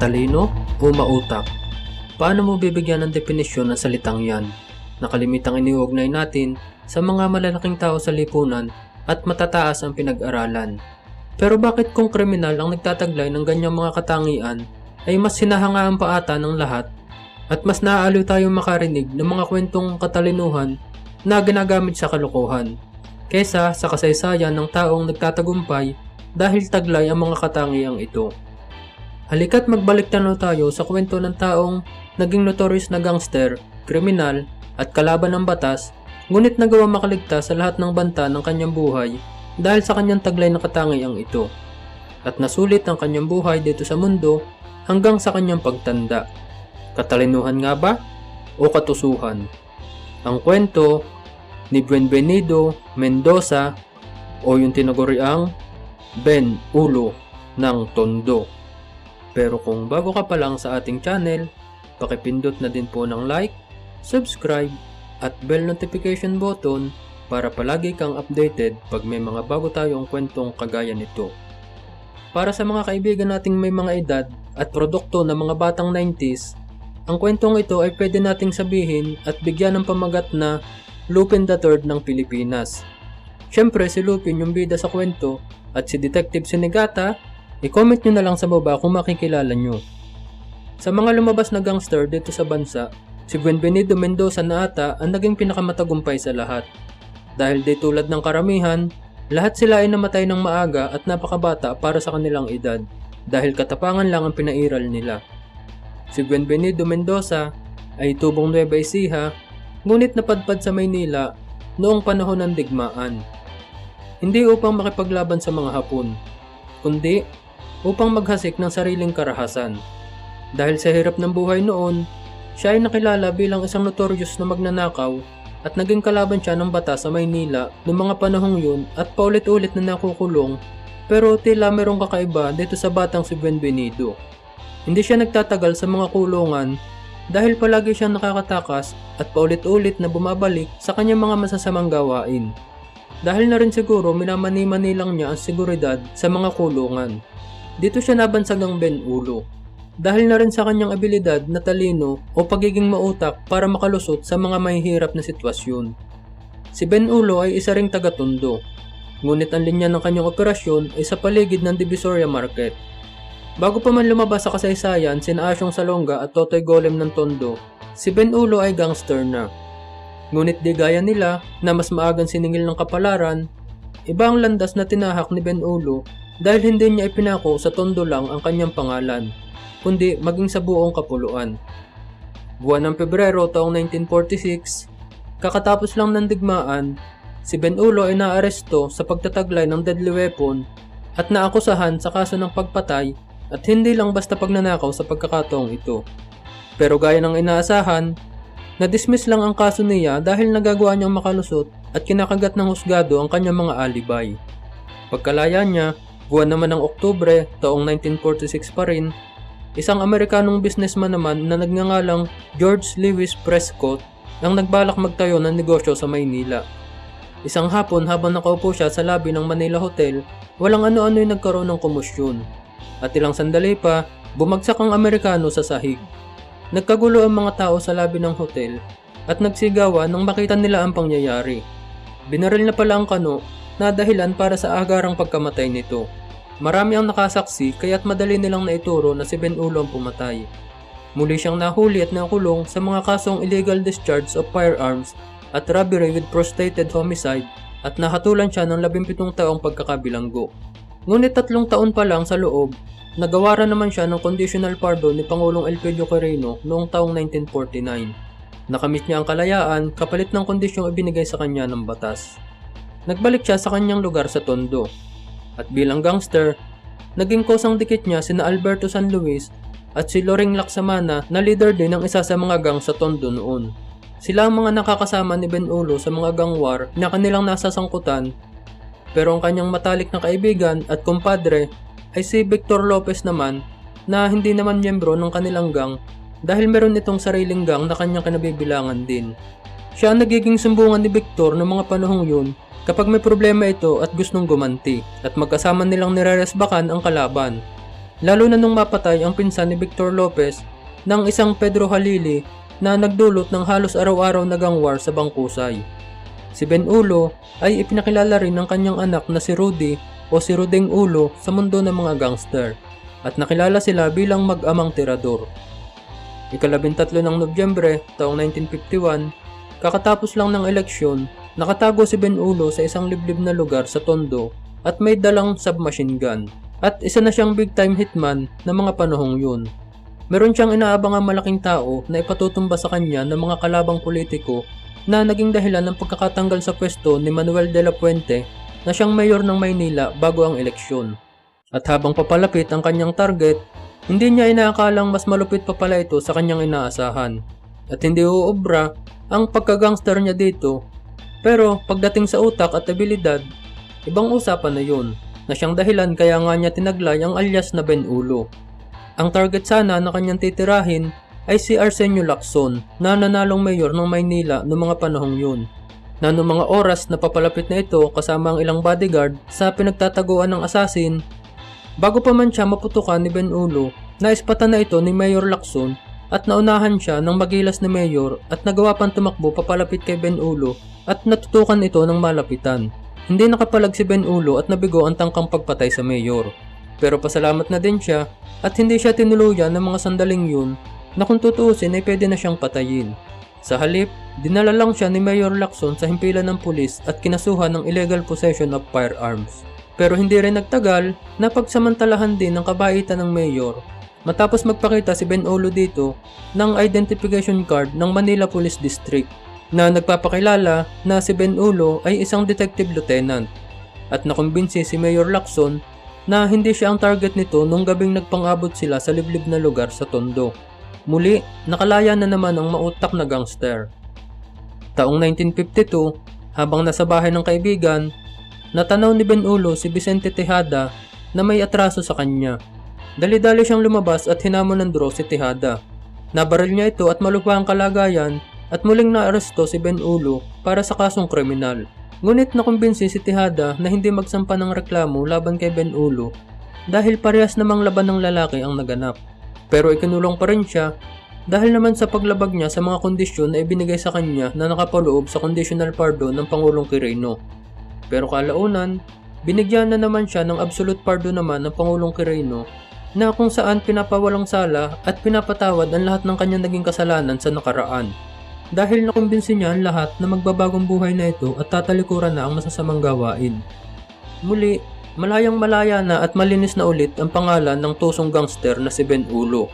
Matalino o mautak? Paano mo bibigyan ng definisyon ng salitang yan? Nakalimitang iniugnay natin sa mga malalaking tao sa lipunan at matataas ang pinag-aralan. Pero bakit kung kriminal ang nagtataglay ng ganyang mga katangian ay mas hinahangaan pa ata ng lahat at mas naaaliw tayong makarinig ng mga kwentong katalinuhan na ginagamit sa kalokohan kesa sa kasaysayan ng taong nagtatagumpay dahil taglay ang mga katangiang ito. Halika't magbalik tanaw tayo sa kwento ng taong naging notorious na gangster, kriminal, at kalaban ng batas, ngunit nagawa makaligtas sa lahat ng banta ng kanyang buhay dahil sa kanyang taglay na katangiang ito. At nasulit ang kanyang buhay dito sa mundo hanggang sa kanyang pagtanda. Katalinuhan nga ba? O katusuhan? Ang kwento ni Buenvenido Mendoza o yung tinaguriang Ben Ulo ng Tondo. Pero kung bago ka pa lang sa ating channel, pakipindot na din po ng like, subscribe, at bell notification button para palagi kang updated pag may mga bago tayong kwentong kagaya nito. Para sa mga kaibigan nating may mga edad at produkto ng mga batang 90s, ang kwentong ito ay pwede nating sabihin at bigyan ng pamagat na Lupin III ng Pilipinas. Siyempre si Lupin yung bida sa kwento at si Detective Sinigata, i-comment nyo na lang sa baba kung makikilala nyo. Sa mga lumabas na gangster dito sa bansa, si Buenvenido Mendoza na ata ang naging pinakamatagumpay sa lahat. Dahil di tulad ng karamihan, lahat sila ay namatay ng maaga at napakabata para sa kanilang edad dahil katapangan lang ang pinairal nila. Si Buenvenido Mendoza ay tubong Nueva Ecija ngunit napadpad sa Maynila noong panahon ng digmaan. Hindi upang makipaglaban sa mga Hapon, kundi upang maghasik ng sariling karahasan. Dahil sa hirap ng buhay noon, siya ay nakilala bilang isang notorious na magnanakaw at naging kalaban siya ng bata sa Maynila noong mga panahong yun at paulit-ulit na nakukulong pero tila merong kakaiba dito sa batang si Benvenido. Hindi siya nagtatagal sa mga kulungan dahil palagi siyang nakakatakas at paulit-ulit na bumabalik sa kanyang mga masasamang gawain. Dahil na rin siguro minamani-mani lang niya ang seguridad sa mga kulungan. Dito siya nabansagang Ben Ulo. Dahil na rin sa kanyang abilidad na talino o pagiging mautak para makalusot sa mga mahihirap na sitwasyon. Si Ben Ulo ay isa ring taga-tondo. Ngunit ang linya ng kanyang operasyon ay sa paligid ng Divisoria Market. Bago pa man lumabas sa kasaysayan sina Asyong Salonga at Totoy Golem ng Tondo, si Ben Ulo ay gangster na. Ngunit di gaya nila na mas maagang siningil ng kapalaran, iba ang landas na tinahak ni Ben Ulo dahil hindi niya ipinako sa Tondo lang ang kanyang pangalan, kundi maging sa buong kapuluan. Buwan ng Pebrero taong 1946, kakatapos lang ng digmaan, si Ben Ulo ay naaresto sa pagtataglay ng deadly weapon at naakusahan sa kaso ng pagpatay at hindi lang basta pagnanakaw sa pagkakataong ito. Pero gaya ng inaasahan, na-dismiss lang ang kaso niya dahil nagagawa niyang makalusot at kinakagat ng husgado ang kanyang mga alibay. Pagkalaya niya, buwan naman ng Oktubre taong 1946 pa rin, isang Amerikanong businessman naman na nagngangalang George Lewis Prescott ang nagbalak magtayo ng negosyo sa Maynila. Isang hapon habang nakaupo siya sa labi ng Manila Hotel, walang ano-ano yung nagkaroon ng komusyon. At ilang sandali pa, bumagsak ang Amerikano sa sahig. Nagkagulo ang mga tao sa labi ng hotel at nagsigawan nang makita nila ang pangyayari. Binaril na pala ang kano na dahilan para sa agarang pagkamatay nito. Marami ang nakasaksi kaya't madali nilang naituro na si Ben Ulo ang pumatay. Muli siyang nahuli at nakulong sa mga kasong illegal discharge of firearms at robbery with prostrated homicide at nahatulan siya ng 17 taong pagkakabilanggo. Ngunit tatlong taon pa lang sa loob, nagawaran naman siya ng conditional pardon ni Pangulong Elpidio Quirino noong taong 1949. Nakamit niya ang kalayaan kapalit ng kondisyong ibinigay sa kanya ng batas. Nagbalik siya sa kanyang lugar sa Tondo. At bilang gangster, naging kosang dikit niya sina Alberto San Luis at si Loring Laksamana na leader din ng isa sa mga gang sa Tondo noon. Sila ang mga nakakasama ni Ben Ulo sa mga gang war na kanilang nasa sangkutan pero ang kanyang matalik na kaibigan at kumpadre ay si Victor Lopez naman na hindi naman miyembro ng kanilang gang dahil meron itong sariling gang na kanyang kinabibilangan din. Siya ang nagiging sumbungan ni Victor noong mga panahong yun kapag may problema ito at gustong gumanti at magkasama nilang nireresbakan ang kalaban. Lalo na nung mapatay ang pinsan ni Victor Lopez ng isang Pedro Halili na nagdulot ng halos araw-araw na gangwar sa Bangkusay. Si Ben Ulo ay ipinakilala rin ng kanyang anak na si Rudy o si Rudeng Ulo sa mundo ng mga gangster at nakilala sila bilang mag-amang tirador. Ikalabintatlo ng Nobyembre taong 1951, kakatapos lang ng eleksyon, nakatago si Ben Ulo sa isang liblib na lugar sa Tondo at may dalang submachine gun at isa na siyang big time hitman ng mga panahong yun. Meron siyang inaabangang malaking tao na ipatutumba sa kanya ng mga kalabang politiko na naging dahilan ng pagkakatanggal sa pwesto ni Manuel de la Puente na siyang mayor ng Maynila bago ang eleksyon. At habang papalapit ang kanyang target, hindi niya inaakalang mas malupit pa pala ito sa kanyang inaasahan. At hindi uubra ang pagkagangster niya dito. Pero pagdating sa utak at abilidad, ibang usapan na yun, na siyang dahilan kaya nga niya tinaglay ang alias na Ben Ulo. Ang target sana na kanyang titirahin ay si Arsenio Lacson na nanalong mayor ng Maynila noong mga panahong yun. Na noong mga oras na papalapit na ito kasama ang ilang bodyguard sa pinagtataguan ng asasin, bago pa man siya maputukan ni Ben Ulo, naispatan na ito ni Mayor Lacson at naunahan siya ng magilas ni Mayor at nagawa pang tumakbo papalapit kay Ben Ulo at natutukan ito ng malapitan. Hindi nakapalag si Ben Ulo at nabigo ang tangkang pagpatay sa Mayor. Pero pasalamat na din siya at hindi siya tinuluyan ng mga sandaling yun na kung tutuusin ay pwede na siyang patayin. Sa halip, dinala lang siya ni Mayor Lacson sa himpilan ng pulis at kinasuhan ng illegal possession of firearms. Pero hindi rin nagtagal na pagsamantalahan din ng kabaitan ng mayor matapos magpakita si Ben Olo dito ng identification card ng Manila Police District na nagpapakilala na si Ben Ulo ay isang detective lieutenant at nakumbinsi si Mayor Lacson na hindi siya ang target nito nung gabing nagpangabot sila sa liblib na lugar sa Tondo. Muli, nakalaya na naman ang mautak na gangster. Taong 1952, habang nasa bahay ng kaibigan, natanaw ni Ben Ulo si Vicente Tejada na may atraso sa kanya. Dali-dali siyang lumabas at hinamon ng draw si Tejada. Nabaril niya ito at malupang ang kalagayan at muling naaresto si Ben Ulo para sa kasong kriminal. Ngunit nakumbinsi si Tejada na hindi magsampa ng reklamo laban kay Ben Ulo dahil parehas namang laban ng lalaki ang naganap. Pero ikinulong pa rin siya dahil naman sa paglabag niya sa mga kondisyon na ibinigay sa kanya na nakapaloob sa conditional pardon ng Pangulong Quirino. Pero kalaunan, binigyan na naman siya ng absolute pardon naman ng Pangulong Quirino na kung saan pinapawalang sala at pinapatawad ang lahat ng kanyang naging kasalanan sa nakaraan. Dahil nakumbinsi niya ang lahat na magbabagong buhay na ito at tatalikuran na ang masasamang gawain. Muli, malayang malaya na at malinis na ulit ang pangalan ng tusong gangster na si Ben Ulo.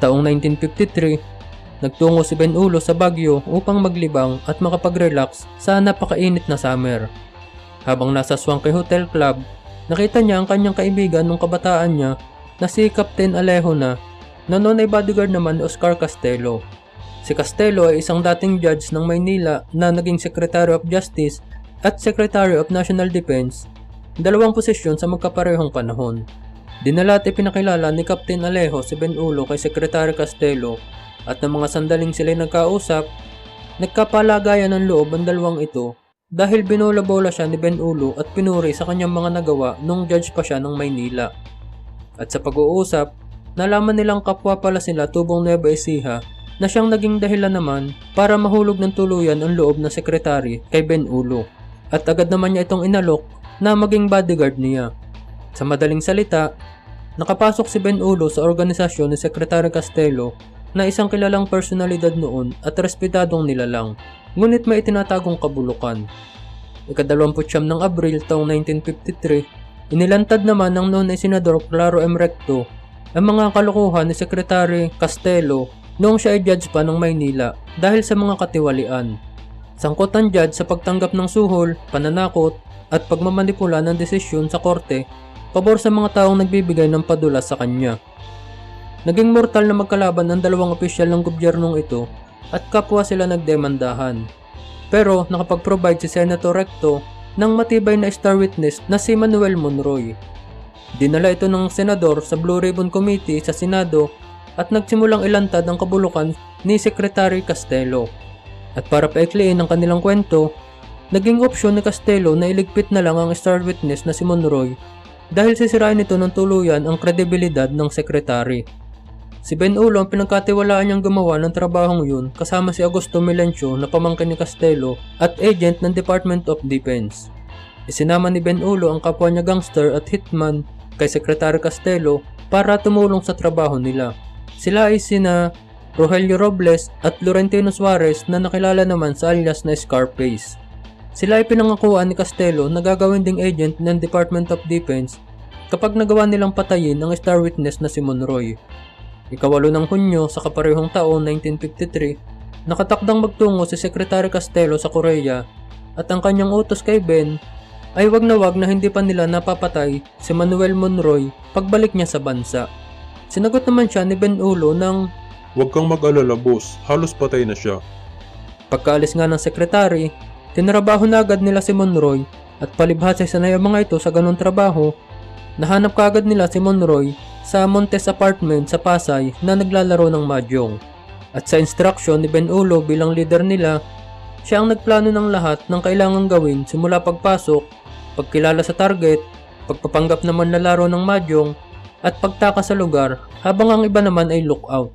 Taong 1953, nagtungo si Ben Ulo sa Baguio upang maglibang at makapag-relax sa napakainit na summer. Habang nasa Swanky Hotel Club, nakita niya ang kanyang kaibigan nung kabataan niya na si Captain Alejo na, na noon ay bodyguard naman ni Oscar Castello. Si Castello ay isang dating judge ng Maynila na naging Secretary of Justice at Secretary of National Defense, dalawang posisyon sa magkaparehong panahon. Dinala at ipinakilala ni Captain Alejo si Ben Ulo kay Secretary Castello at ng mga sandaling sila nagkausap, nagkapalagayan ng loob ang dalawang ito dahil binola-bola siya ni Ben Ulo at pinuri sa kanyang mga nagawa nung judge pa siya ng Maynila. At sa pag-uusap, nalaman nilang kapwa pala sila tubong Nueva Ecija na siyang naging dahilan naman para mahulog ng tuluyan ang loob ng sekretary kay Ben Ulo. At agad naman niya itong inalok na maging bodyguard niya. Sa madaling salita, nakapasok si Ben Ulo sa organisasyon ni Secretary Castello na isang kilalang personalidad noon at respetadong nilalang, ngunit may itinatagong kabulukan. Ikadalawamputsyam ng Abril taong 1953, inilantad naman ng noon ay Senador Claro M. Recto ang mga kalokohan ni Secretary Castello noong siya ay judge pa ng Maynila dahil sa mga katiwalian. Sangkot ang judge sa pagtanggap ng suhol, pananakot, at pagmamanipula ng desisyon sa korte pabor sa mga taong nagbibigay ng padulas sa kanya. Naging mortal na magkalaban ang dalawang opisyal ng gobyernong ito at kapwa sila nagdemandahan. Pero nakapag-provide si Senator Recto ng matibay na star witness na si Manuel Monroy. Dinala ito ng senador sa Blue Ribbon Committee sa Senado at nagsimulang ilantad ang kabulukan ni Secretary Castello. At para paikliin ang kanilang kwento, naging opsyon ni Castello na iligpit na lang ang star witness na si Monroy dahil sisirain ito ng tuluyan ang kredibilidad ng sekretary. Si Ben Ulo ang pinagkatiwalaan niyang gumawa ng trabahong yun kasama si Augusto Melencio na pamangkin ni Castelo at agent ng Department of Defense. Isinama ni Ben Ulo ang kapwa niya gangster at hitman kay Secretary Castelo para tumulong sa trabaho nila. Sila ay sina Rogelio Robles at Laurentino Suarez na nakilala naman sa alias na Scarface. Sila ay pinangakuan ni Castelo na gagawin ding agent ng Department of Defense kapag nagawa nilang patayin ang star witness na si Monroy. Ikawalo ng Hunyo sa kaparehong taon 1953, nakatakdang magtungo si Secretary Castelo sa Korea at ang kanyang utos kay Ben ay wag na wag na hindi pa nila napapatay si Manuel Monroy pagbalik niya sa bansa. Sinagot naman siya ni Ben Ulo ng Huwag kang mag-alala boss, halos patay na siya. pagkaalis nga ng sekretary, tinrabaho na agad nila si Monroy at palibhasa sanay ang mga ito sa ganong trabaho, nahanap kaagad nila si Monroy sa Montes Apartment sa Pasay na naglalaro ng mahjong. At sa instruction ni Ben Ulo bilang leader nila, siya ang nagplano ng lahat ng kailangang gawin simula pagpasok, pagkilala sa target, pagpapanggap na manlalaro ng mahjong, at pagtaka sa lugar habang ang iba naman ay lookout.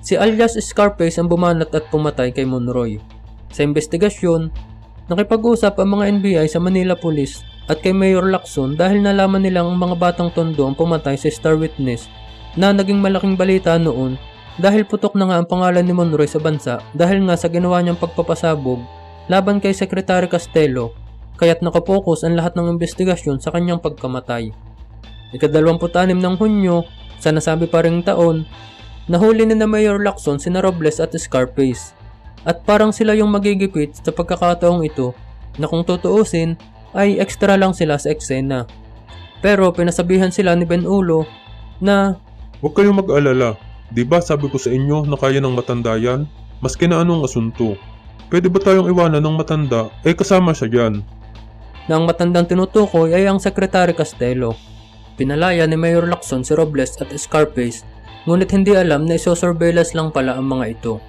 Si alias Scarface ang bumanat at pumatay kay Monroy. Sa investigasyon, nakipag-usap ang mga NBI sa Manila Police at kay Mayor Lacson dahil nalaman nilang ang mga batang tondo ang pumatay sa Star Witness na naging malaking balita noon dahil putok na nga ang pangalan ni Monroy sa bansa dahil nga sa ginawa niyang pagpapasabog laban kay Secretary Castelo kaya't nakapokus ang lahat ng investigasyon sa kanyang pagkamatay. Ikadalawamput-anim ng Hunyo, sa nasabi pa ring taon, nahuli ni na Mayor Lacson sina Robles at Scarface. At parang sila yung magigipit sa pagkakataong ito na kung tutuusin ay extra lang sila sa eksena. Pero pinasabihan sila ni Ben Ulo na Huwag kayong mag-alala. Di ba sabi ko sa inyo na kaya ng matanda yan? Maski na anong asunto. Pwede ba tayong iwanan ng matanda? Eh kasama siya dyan. na ang matandang tinutukoy ay ang Secretary Castelo. Pinalaya ni Mayor Lacson si Robles at Scarface ngunit hindi alam na isosurveillance lang pala ang mga ito.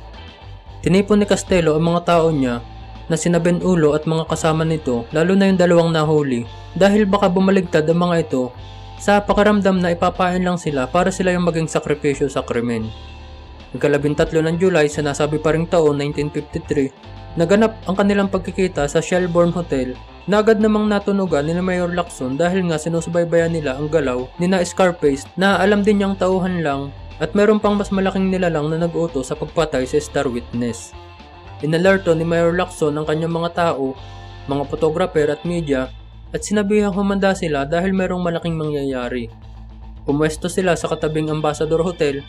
Tinipon ni Castelo ang mga tao niya na sina Ben Ulo at mga kasama nito lalo na yung dalawang nahuli dahil baka bumaligtad ang mga ito sa pakaramdam na ipapain lang sila para sila yung maging sakripisyo sa krimen. Ikalabintatlo ng July sa nasabi pa ring taon 1953, naganap ang kanilang pagkikita sa Shelbourne Hotel na agad namang natunugan ni Mayor Lacson dahil nga sinusubaybayan nila ang galaw ni na Scarface na alam din niyang tauhan lang at meron pang mas malaking nilalang na nag-utos sa pagpatay sa Star Witness. Inalerto ni Mayor Lacson ang kanyang mga tao, mga photographer at media at sinabihang humanda sila dahil merong malaking mangyayari. Pumwesto sila sa katabing Ambassador Hotel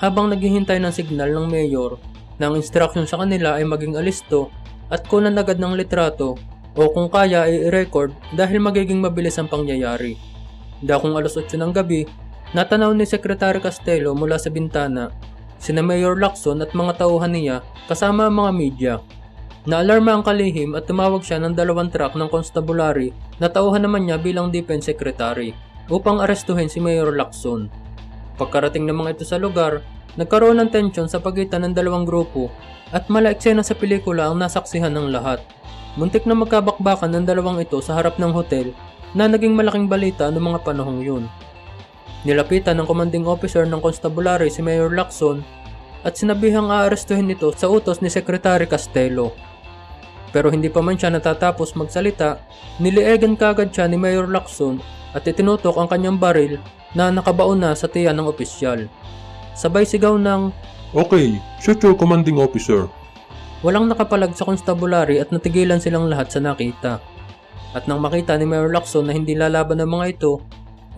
habang naghihintay ng signal ng mayor na ang instruction sa kanila ay maging alisto at kunan agad ng litrato o kung kaya ay i-record dahil magiging mabilis ang pangyayari. Dakong alas 8 ng gabi, natanaw ni Secretary Castelo mula sa bintana sina Mayor Lacson at mga tauhan niya kasama ang mga media. Naalarma ang kalihim at tumawag siya ng dalawang truck ng constabulary na tauhan naman niya bilang defense secretary upang arestuhin si Mayor Lacson. Pagkarating ng mga ito sa lugar, nagkaroon ng tensyon sa pagitan ng dalawang grupo at mala eksena sa pelikula ang nasaksihan ng lahat. Muntik na magkabakbakan ng dalawang ito sa harap ng hotel na naging malaking balita noong mga panahong yun. Nilapitan ng commanding officer ng constabulary si Mayor Lacson at sinabihang aarestuhin ito sa utos ni Secretary Castelo. Pero hindi pa man siya natatapos magsalita, niliegan kagad siya ni Mayor Lacson at itinutok ang kanyang baril na nakabaon na sa tiyan ng opisyal. Sabay sigaw ng Okay, shoot your commanding officer. walang nakapalag sa constabulary at natigilan silang lahat sa nakita. At nang makita ni Mayor Lacson na hindi lalaban ng mga ito,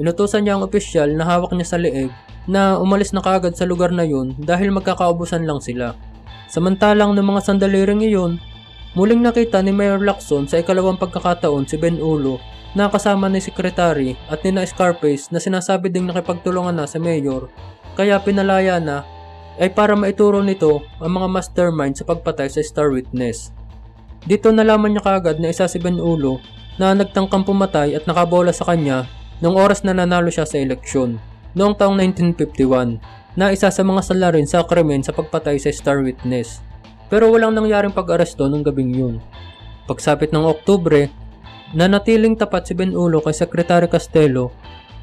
inutusan niya ang opisyal na hawak niya sa leeg na umalis na kaagad sa lugar na yun dahil magkakaubusan lang sila. Samantalang ng mga sandaliring iyon, muling nakita ni Mayor Lacson sa ikalawang pagkakataon si Ben Ulo na kasama ni Secretary at ni na Scarface na sinasabi ding nakipagtulungan na sa Mayor kaya pinalaya na ay para maituro nito ang mga mastermind sa pagpatay sa Star Witness. Dito nalaman niya kaagad na isa si Ben Ulo na nagtangkang pumatay at nakabola sa kanya noong oras na nanalo siya sa eleksyon noong taong 1951 na isa sa mga salarin sa krimen sa pagpatay sa Star Witness. Pero walang nangyaring pag-aresto nung gabing yun. Pagsapit ng Oktubre, Nanatiling tapat si Ben Ulo kay Secretary Castelo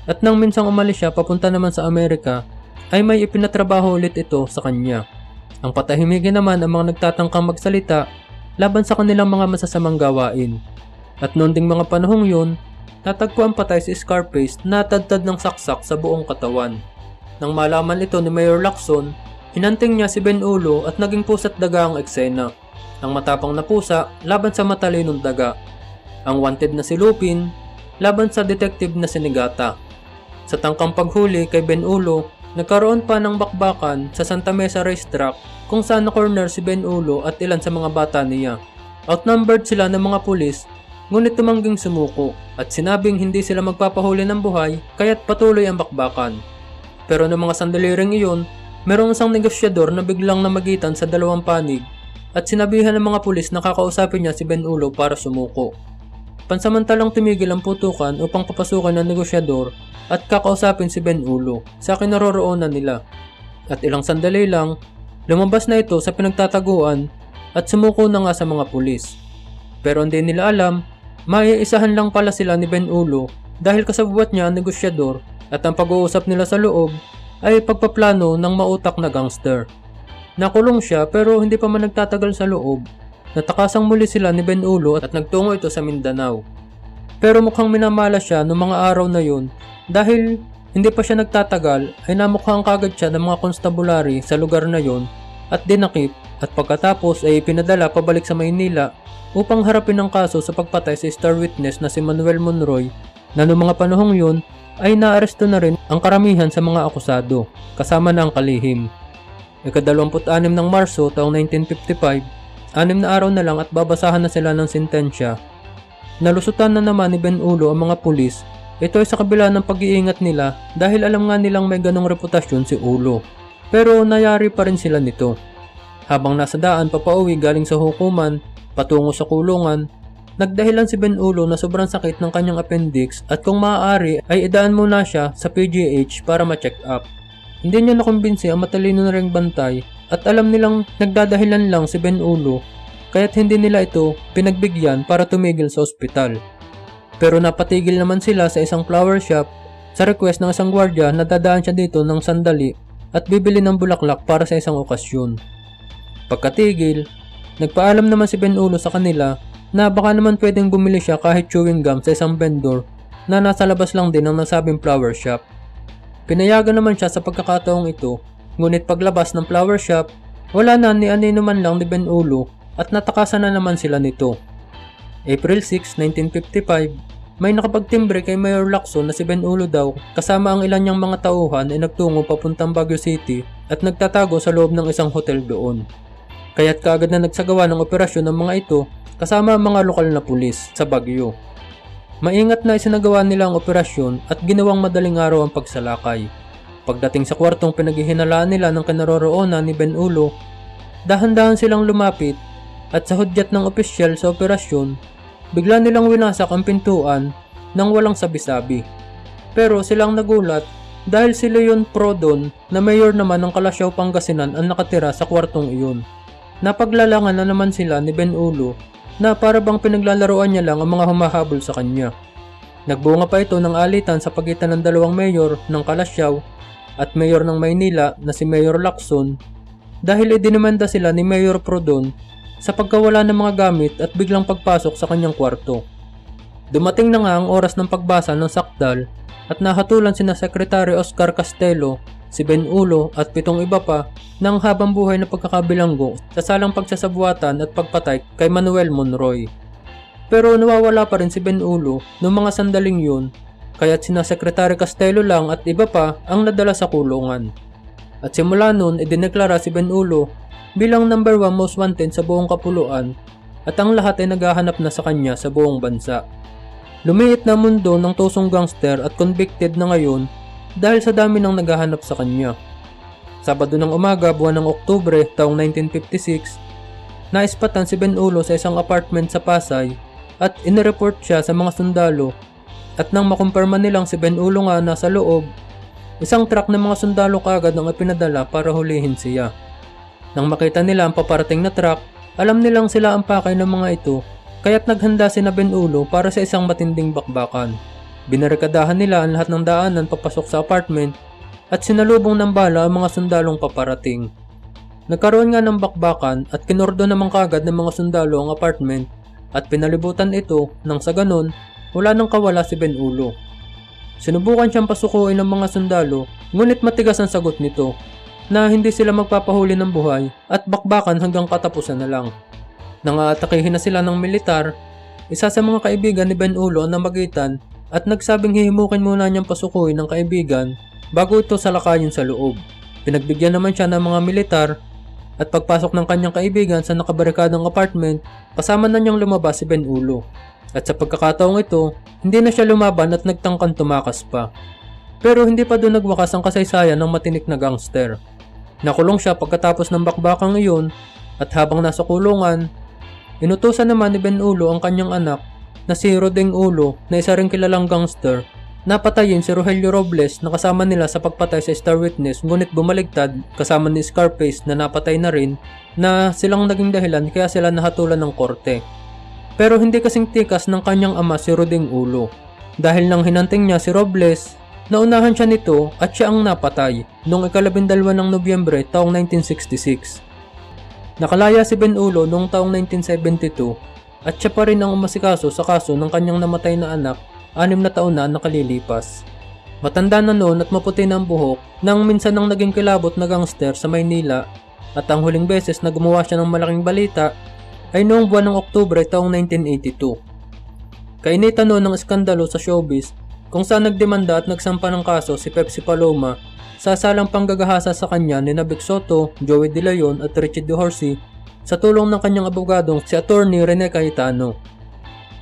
at nang minsang umalis siya papunta naman sa Amerika ay may ipinatrabaho ulit ito sa kanya. Ang patahimigin naman ang mga nagtatangkang magsalita laban sa kanilang mga masasamang gawain. At noon ding mga panahong yun, natagpuan patay si Scarface na tadtad ng saksak sa buong katawan. Nang malaman ito ni Mayor Lacson, hinanting niya si Ben Ulo at naging pusa't daga ang eksena. Ang matapang na pusa laban sa matalinong daga. Ang wanted na si Lupin laban sa detective na si Nigata. Sa tangkang paghuli kay Ben Ulo, nagkaroon pa ng bakbakan sa Santa Mesa Racetrack kung saan na-corner si Ben Ulo at ilan sa mga bata niya. Outnumbered sila ng mga pulis, ngunit tumangging sumuko at sinabing hindi sila magpapahuli ng buhay kaya't patuloy ang bakbakan. Pero ng mga sandali iyon, merong isang negosyador na biglang namagitan sa dalawang panig at sinabihan ng mga pulis na kakausapin niya si Ben Ulo para sumuko. Pansamantalang tumigil ang putukan upang papasukan ng negosyador at kakausapin si Ben Ulo sa kinaroroonan nila. At ilang sandali lang, lumabas na ito sa pinagtataguan at sumuko na nga sa mga pulis. Pero hindi nila alam, maiisahan lang pala sila ni Ben Ulo dahil kasabwat niya ang negosyador at ang pag-uusap nila sa loob ay pagpaplano ng mautak na gangster. Nakulong siya pero hindi pa man nagtatagal sa loob. Natakasang muli sila ni Ben Ulo at nagtungo ito sa Mindanao. Pero mukhang minamala siya noong mga araw na yun dahil hindi pa siya nagtatagal ay namukhang kagad siya ng mga constabulary sa lugar na yon at dinakip at pagkatapos ay pinadala pabalik sa Maynila upang harapin ang kaso sa pagpatay sa star witness na si Manuel Monroy na noong mga panahong yun ay naaresto na rin ang karamihan sa mga akusado kasama na ang kalihim. Ikadalawamput-anim ng Marso taong 1955, anim na araw na lang at babasahan na sila ng sentensya. Nalusutan na naman ni Ben Ulo ang mga pulis ito ay sa kabila ng pag-iingat nila dahil alam nga nilang may ganong reputasyon si Ulo. Pero nayari pa rin sila nito. Habang nasa daan papauwi galing sa hukuman, patungo sa kulungan, nagdahilan si Ben Ulo na sobrang sakit ng kanyang appendix at kung maaari ay idaan muna siya sa PGH para ma-check up. Hindi niya nakumbinsi ang matalino na ring bantay at alam nilang nagdadahilan lang si Ben Ulo kaya't hindi nila ito pinagbigyan para tumigil sa ospital. Pero napatigil naman sila sa isang flower shop sa request ng isang gwardya na dadaan siya dito ng sandali at bibili ng bulaklak para sa isang okasyon. Pagkatigil, nagpaalam naman si Ben Ulo sa kanila na baka naman pwedeng bumili siya kahit chewing gum sa isang vendor na nasa labas lang din ng nasabing flower shop. Pinayagan naman siya sa pagkakataong ito, ngunit paglabas ng flower shop, wala na ni anino man lang ni Ben Ulo at natakasan na naman sila nito. April 6, 1955, may nakapagtimbre kay Mayor Lacson na si Ben Ulo daw kasama ang ilan niyang mga tauhan ay nagtungo papuntang Baguio City at nagtatago sa loob ng isang hotel doon. Kaya't kaagad na nagsagawa ng operasyon ng mga ito kasama ang mga lokal na pulis sa Baguio. Maingat na isinagawa nila ang operasyon at ginawang madaling araw ang pagsalakay. Pagdating sa kwartong pinaghihinalaan nila ng kinaroroonan ni Ben Ulo, dahan-dahan silang lumapit at sa hudyat ng opisyal sa operasyon, bigla nilang winasak ang pintuan nang walang sabi-sabi. Pero silang nagulat dahil si Leon Prodon na mayor naman ng Kalasyaw, Pangasinan ang nakatira sa kwartong iyon. Napaglalangan na naman sila ni Ben Ulo na para bang pinaglalaroan niya lang ang mga humahabol sa kanya. Nagbunga pa ito ng alitan sa pagitan ng dalawang mayor ng Kalasyaw at mayor ng Maynila na si Mayor Lacson dahil idinimanda sila ni Mayor Prodon sa pagkawala ng mga gamit at biglang pagpasok sa kanyang kwarto. Dumating na nga ang oras ng pagbasa ng sakdal at nahatulan sina Sekretary Oscar Castelo, si Ben Ulo at pitong iba pa ng habang buhay na pagkakabilanggo sa salang pagsasabuatan at pagpatay kay Manuel Monroy. Pero nawawala pa rin si Ben Ulo noong mga sandaling yun kaya't sina Sekretary Castelo lang at iba pa ang nadala sa kulungan. At simula noon, idineklara si Ben Ulo bilang number 1 most wanted sa buong kapuluan at ang lahat ay naghahanap na sa kanya sa buong bansa. Lumiit na mundo ng tusong gangster at convicted na ngayon dahil sa dami ng naghahanap sa kanya. Sabado ng umaga buwan ng Oktubre taong 1956, naispatan si Ben Ulo sa isang apartment sa Pasay at inireport siya sa mga sundalo at nang makumpirma nilang si Ben Ulo nga nasa loob, isang truck ng mga sundalo kagad ang ipinadala para hulihin siya. Nang makita nila ang paparating na truck, alam nilang sila ang pakay ng mga ito kaya't naghanda si na Ben Ulo para sa isang matinding bakbakan. Binarikadahan nila ang lahat ng daanan papasok sa apartment at sinalubong ng bala ang mga sundalong paparating. Nagkaroon nga ng bakbakan at kinordo naman kagad ng mga sundalo ang apartment at pinalibutan ito nang sa ganon wala nang kawala si Ben Ulo. Sinubukan siyang pasukuin ng mga sundalo ngunit matigas ang sagot nito na hindi sila magpapahuli ng buhay at bakbakan hanggang katapusan na lang. Nang aatakihin na sila ng militar, isa sa mga kaibigan ni Ben Ulo ang namagitan at nagsabing hihimukin muna niyang pasukuin ng kaibigan bago ito salakayin sa loob. Pinagbigyan naman siya ng mga militar at pagpasok ng kanyang kaibigan sa nakabarikadang apartment, kasama na niyang lumabas si Ben Ulo. At sa pagkakataong ito, hindi na siya lumaban at nagtangkang tumakas pa. Pero hindi pa doon nagwakas ang kasaysayan ng matinik na gangster. Nakulong siya pagkatapos ng bakbakang iyon at habang nasa kulungan, inutusan naman ni Ben Ulo ang kanyang anak na si Rodeng Ulo na isa ring kilalang gangster Napatayin si Rogelio Robles na kasama nila sa pagpatay sa Star Witness ngunit bumaligtad kasama ni Scarface na napatay na rin na silang naging dahilan kaya sila nahatulan ng korte. Pero hindi kasing tikas ng kanyang ama si Roding Ulo. Dahil nang hinanting niya si Robles, naunahan siya nito at siya ang napatay noong ikalabindalwa ng Nobyembre taong 1966. Nakalaya si Ben Ulo noong taong 1972 at siya pa rin ang umasikaso sa kaso ng kanyang namatay na anak anim na taon na ang nakalilipas. Matanda na noon at maputi na ang buhok nang minsan nang naging kilabot na gangster sa Maynila at ang huling beses na gumawa siya ng malaking balita ay noong buwan ng Oktubre taong 1982. Kainitan noon ng iskandalo sa showbiz kung saan nagdemanda at nagsampa ng kaso si Pepsi Paloma sa salang panggagahasa sa kanya ni Vic Soto, Joey De Leon at Richie De Horsey sa tulong ng kanyang abogadong si Attorney Rene Cayetano.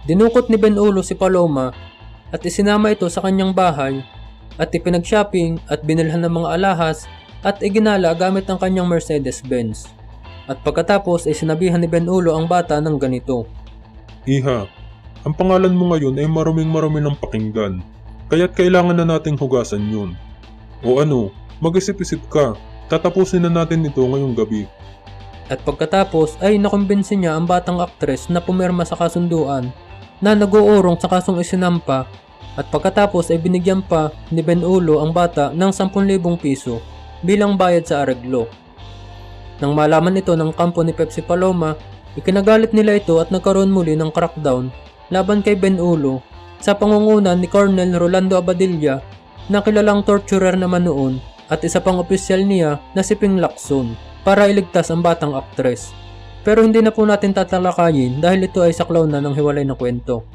Dinukot ni Ben Ulo si Paloma at isinama ito sa kanyang bahay at ipinag-shopping at binilhan ng mga alahas at iginala gamit ang kanyang Mercedes-Benz. At pagkatapos ay sinabihan ni Ben Ulo ang bata ng ganito. Iha, ang pangalan mo ngayon ay maruming marumi ng pakinggan. Kaya't kailangan na nating hugasan yun. O ano, mag-isip-isip ka. Tatapusin na natin ito ngayong gabi. At pagkatapos ay nakumbinsi niya ang batang aktres na pumirma sa kasunduan na nag-uurong sa kasong isinampa at pagkatapos ay binigyan pa ni Ben Ulo ang bata ng 10,000 piso bilang bayad sa areglo. Nang malaman ito ng kampo ni Pepsi Paloma, ikinagalit nila ito at nagkaroon muli ng crackdown laban kay Ben Ulo sa pangunguna ni Colonel Rolando Abadilla na kilalang torturer naman noon at isa pang opisyal niya na si Ping Lacson para iligtas ang batang aktres. Pero hindi na po natin tatalakayin dahil ito ay saklaw na ng hiwalay na kwento.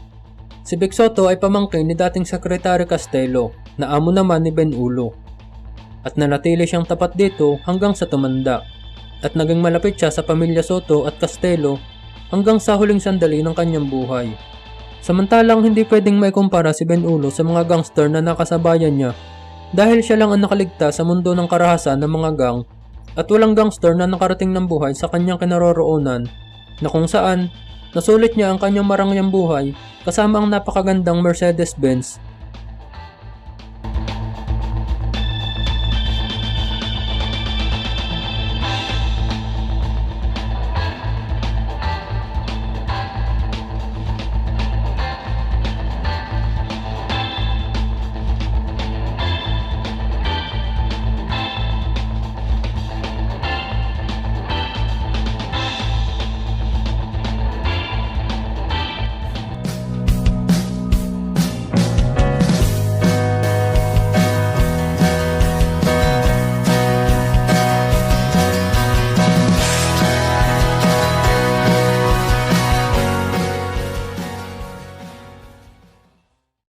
Si Vic Soto ay pamangkin ni dating Sekretary Castelo na amo naman ni Ben Ulo. At nanatili siyang tapat dito hanggang sa tumanda. At naging malapit siya sa pamilya Soto at Castelo hanggang sa huling sandali ng kanyang buhay. Samantalang hindi pwedeng maikumpara si Ben Ulo sa mga gangster na nakasabayan niya dahil siya lang ang nakaligtas sa mundo ng karahasan ng mga gang at walang gangster na nakarating ng buhay sa kanyang kinaroroonan na kung saan nasulit niya ang kanyang marangyang buhay kasama ang napakagandang Mercedes-Benz